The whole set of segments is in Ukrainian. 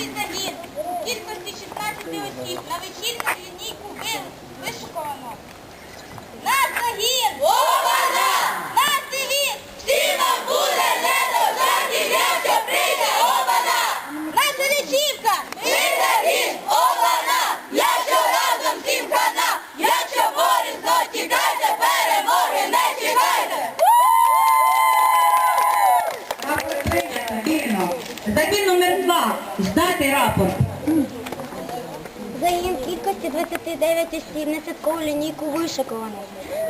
У кількості 16 осіб на вечірню лінійку ви- вишуковано. На загін! Обана! На цивіт! Всім вам буде не до жартів, якщо прийде обана! Наша речівка! Ми загін! Обана! Якщо разом всім хана! Якщо борізно тікайте, перемоги не чекайте! Рапорт прийнято. Вільно. Загін номер два. Здати рапорт. Загін кількості 29 осіб на святкову лінійку вишиковано.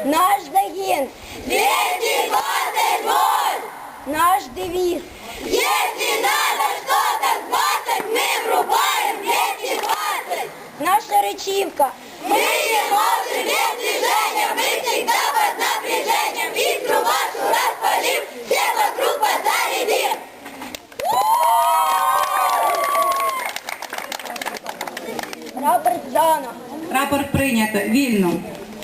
Наш загін, 220 вольт! наш девіз. Если надо что-то сбацать, мы врубаем 220! Наша речівка. Мы не можем без движения, мы всегда под напряжением. Искру вашу распалим, все вокруг позарядим. Рапорт здано. Рапорт прийнято. Вільно.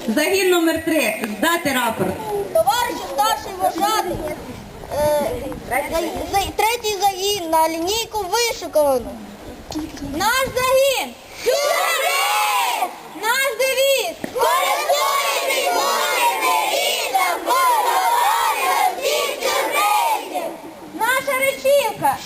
Загін номер три. Здати рапорт. Товариші старший вважати. Третій загін на лінійку вишиковано. Наш загін! Сюрприз! Наш девіз! Користуйтесь, будете рідом, поговоримо всіх сюрпризів! Наша речівка!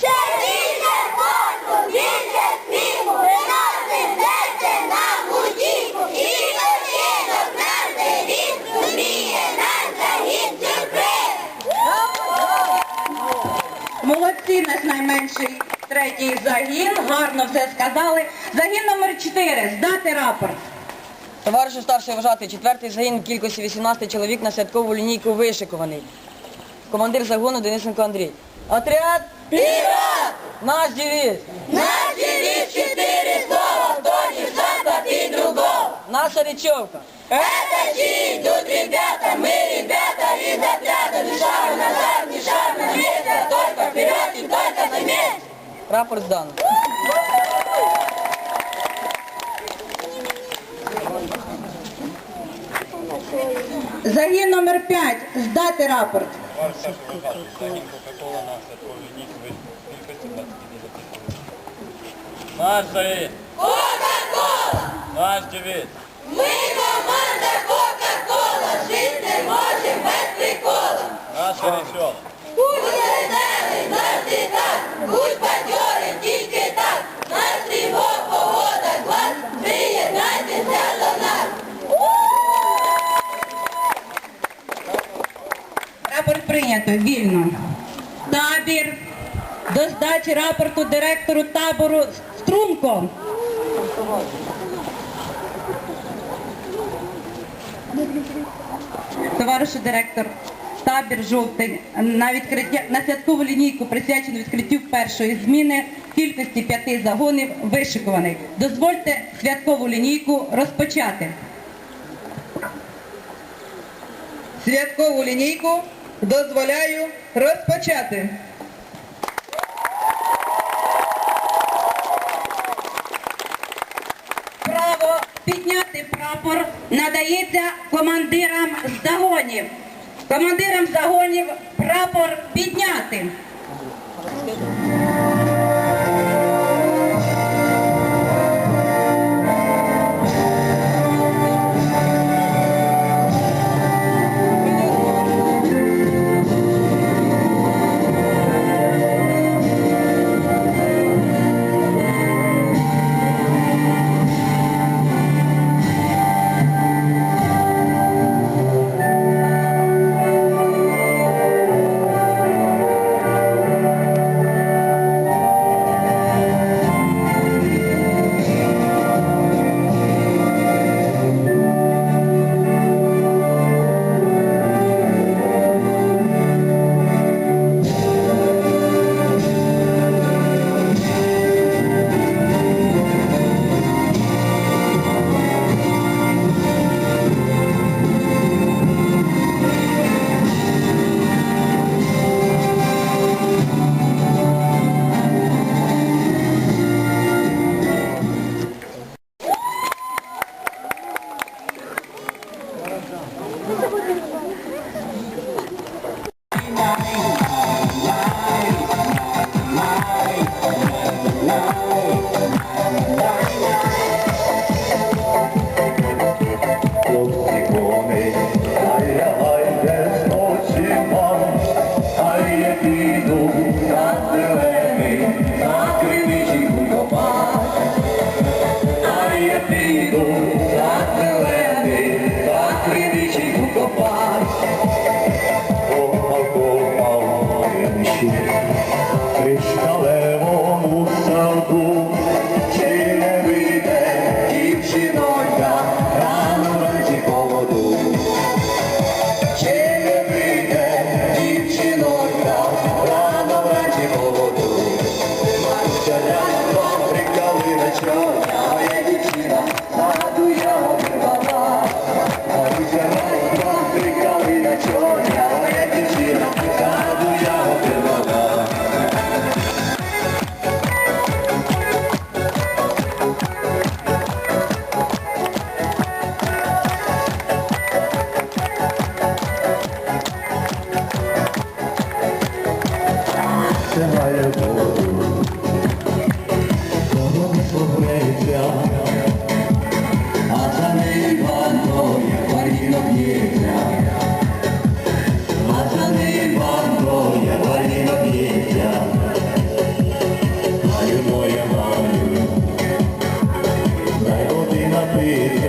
наш найменший третій загін. Гарно все сказали. Загін номер чотири. Здати рапорт. Товаришу старший вважати, четвертий загін в кількості 18 чоловік на святкову лінійку вишикуваний. Командир загону Денисенко Андрій. Отряд! Вперед! Наш девіз! Наш девиз четыре слова, кто не шанса пить другого. Наша речовка! Это чьи идут ребята, мы ребята из отряда, ни шагу назад, ни шагу на месте, только вперед Рапорт здано. Загін номер п'ять. Здати рапорт. Наш заїзд. Наш девіз. Мы команда Кока-Кола, жить не можем без прикола. Наша речова. Будь бадьорим, тільки так. Настрій во погода, клас, приєднайтеся до нас. Рапорт прийнято. Вільно. Табір. До здачі рапорту директору табору Струнко. Товаришу директор, табір жовтий на відкриття на святкову лінійку присвячено відкриттю першої зміни кількості п'яти загонів вишикуваних. Дозвольте святкову лінійку розпочати. Святкову лінійку дозволяю розпочати. Право підняти прапор надається командирам загонів. Командирам загонів прапор підняти. happy.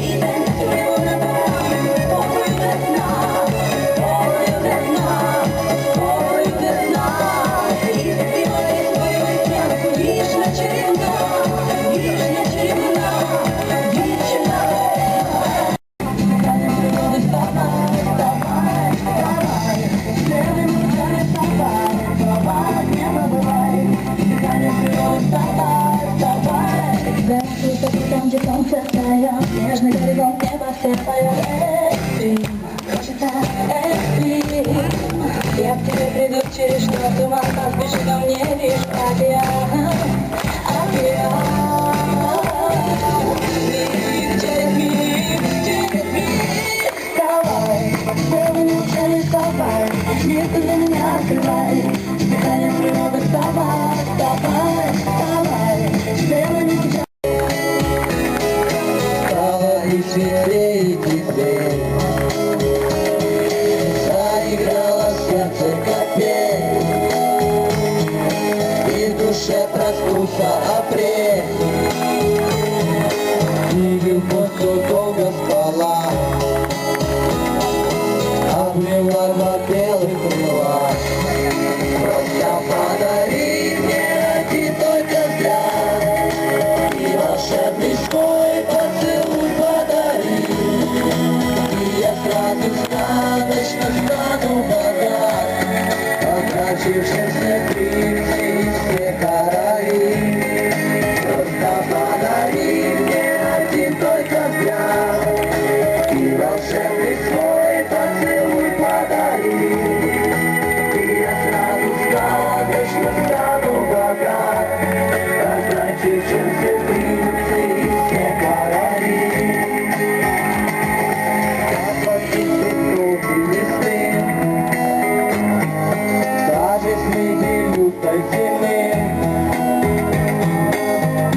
baby. Я к тебе приду через что туман Подбежит ко мне лишь объятия Нет, ты для меня открывай Дыхание природы с тобой, с тобой, с тобой Тебе мы не сейчас Стало и светлее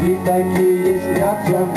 Witaj kij jest wiatrem,